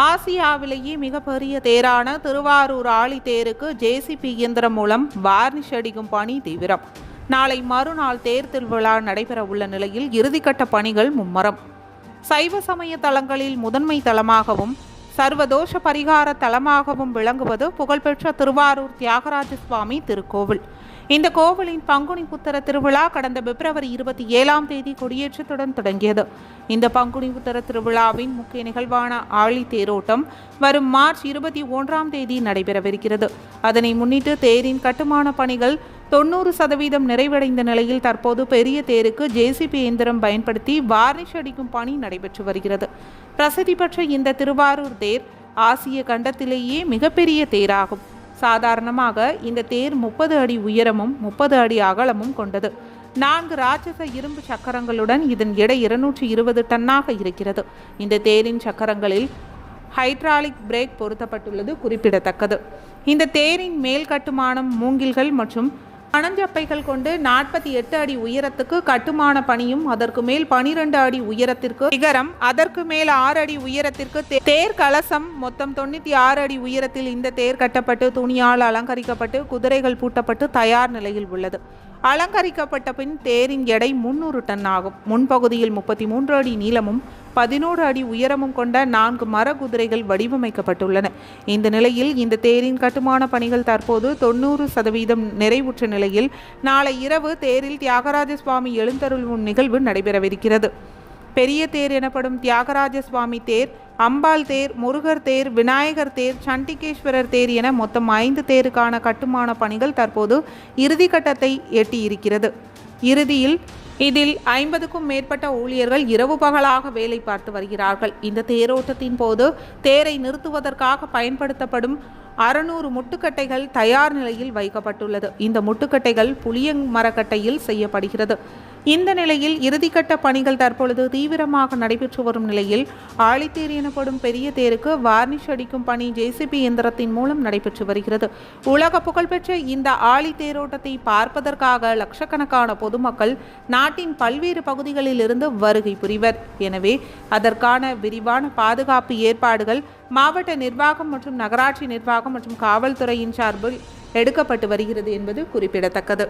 ஆசியாவிலேயே மிகப்பெரிய தேரான திருவாரூர் ஆழித்தேருக்கு ஜேசிபி இயந்திரம் மூலம் வார்னிஷ் அடிக்கும் பணி தீவிரம். நாளை மறுநாள் தேர் திருவிழா நடைபெற உள்ள நிலையில் இறுதிக்கட்ட பணிகள் மும்மரம். சைவ சமய தலங்களில் முதன்மை தலமாகவும் சர்வதோஷ பரிகார தலமாகவும் விளங்குவது புகழ்பெற்ற திருவாரூர் தியாகராஜ சுவாமி திருக்கோவில். இந்த கோவிலின் பங்குனி புத்தர திருவிழா கடந்த பிப்ரவரி இருபத்தி ஏழாம் தேதி கொடியேற்றத்துடன் தொடங்கியது. இந்த பங்குனி புத்தர திருவிழாவின் முக்கிய நிகழ்வான ஆழி தேரோட்டம் வரும் மார்ச் இருபத்தி ஒன்றாம் தேதி நடைபெறவிருக்கிறது. அதனை முன்னிட்டு தேரின் கட்டுமான பணிகள் தொண்ணூறு சதவீதம் நிறைவடைந்த நிலையில் தற்போது பெரிய தேருக்கு ஜேசிபி இயந்திரம் பயன்படுத்தி வார்னிஷ் அடிக்கும் பணி நடைபெற்று வருகிறது. பிரசித்தி பெற்ற இந்த திருவாரூர் தேர் ஆசிய கண்டத்திலேயே மிகப்பெரிய தேராகும். சாதாரணமாக இந்த தேர் முப்பது அடி உயரமும் முப்பது அடி அகலமும் கொண்டது. நான்கு ராட்சச இரும்பு சக்கரங்களுடன் இதன் எடை இருநூற்றி இருபது டன்னாக இருக்கிறது. இந்த தேரின் சக்கரங்களில் ஹைட்ராலிக் பிரேக் பொருத்தப்பட்டுள்ளது குறிப்பிடத்தக்கது. இந்த தேரின் மேல் கட்டுமானம் மூங்கில்கள் மற்றும் பனஞ்சப்பைகள் கொண்டு நாற்பத்தி எட்டு அடி உயரத்துக்கு கட்டுமான பணியும் அதற்கு மேல் பனிரெண்டு அடி உயரத்திற்கு சிகரம் அதற்கு மேல் ஆறு அடி உயரத்திற்கு தேர் கலசம் மொத்தம் தொண்ணூற்றி ஆறு அடி உயரத்தில் இந்த தேர் கட்டப்பட்டு துணியால் அலங்கரிக்கப்பட்டு குதிரைகள் பூட்டப்பட்டு தயார் நிலையில் உள்ளது. அலங்கரிக்கப்பட்ட பின் தேரின் எடை முன்னூறு டன் ஆகும். முன்பகுதியில் முப்பத்தி மூன்று அடி நீளமும் பதினோரு அடி உயரமும் கொண்ட நான்கு மர குதிரைகள் வடிவமைக்கப்பட்டுள்ளன. இந்த நிலையில் இந்த தேரின் கட்டுமான பணிகள் தற்போது தொண்ணூறு சதவீதம் நிறைவுற்ற நிலையில் நாளை இரவு தேரில் தியாகராஜ சுவாமி எழுந்தருள்வும் நிகழ்வு நடைபெறவிருக்கிறது. பெரிய தேர் எனப்படும் தியாகராஜ சுவாமி தேர் அம்பாள் தேர் முருகர் தேர் விநாயகர் தேர் சண்டிகேஸ்வரர் தேர் என மொத்தம் ஐந்து தேருக்கான கட்டுமான பணிகள் தற்போது இறுதி கட்டத்தை எட்டியிருக்கிறது. இறுதியில் இதில் ஐம்பதுக்கும் மேற்பட்ட ஊழியர்கள் இரவு பகலாக வேலை பார்த்து வருகிறார்கள். இந்த தேரோட்டத்தின் போது தேரை நிறுத்துவதற்காக பயன்படுத்தப்படும் அறுநூறு முட்டுக்கட்டைகள் தயார் நிலையில் வைக்கப்பட்டுள்ளது. இந்த முட்டுக்கட்டைகள் புளியங் மரக்கட்டையில் செய்யப்படுகிறது. இந்த நிலையில் இறுதிக்கட்ட பணிகள் தற்பொழுது தீவிரமாக நடைபெற்று வரும் நிலையில் ஆழித்தேர் எனப்படும் பெரிய தேருக்கு வார்னிஷ் அடிக்கும் பணி ஜேசிபி இயந்திரத்தின் மூலம் நடைபெற்று வருகிறது. உலக புகழ்பெற்ற இந்த ஆழித்தேரோட்டத்தை பார்ப்பதற்காக லட்சக்கணக்கான பொதுமக்கள் நாட்டின் பல்வேறு பகுதிகளில் இருந்து வருகை புரிவர். எனவே அதற்கான விரிவான பாதுகாப்பு ஏற்பாடுகள் மாவட்ட நிர்வாகம் மற்றும் நகராட்சி நிர்வாகம் மற்றும் காவல்துறையின் சார்பில் எடுக்கப்பட்டு வருகிறது என்பது குறிப்பிடத்தக்கது.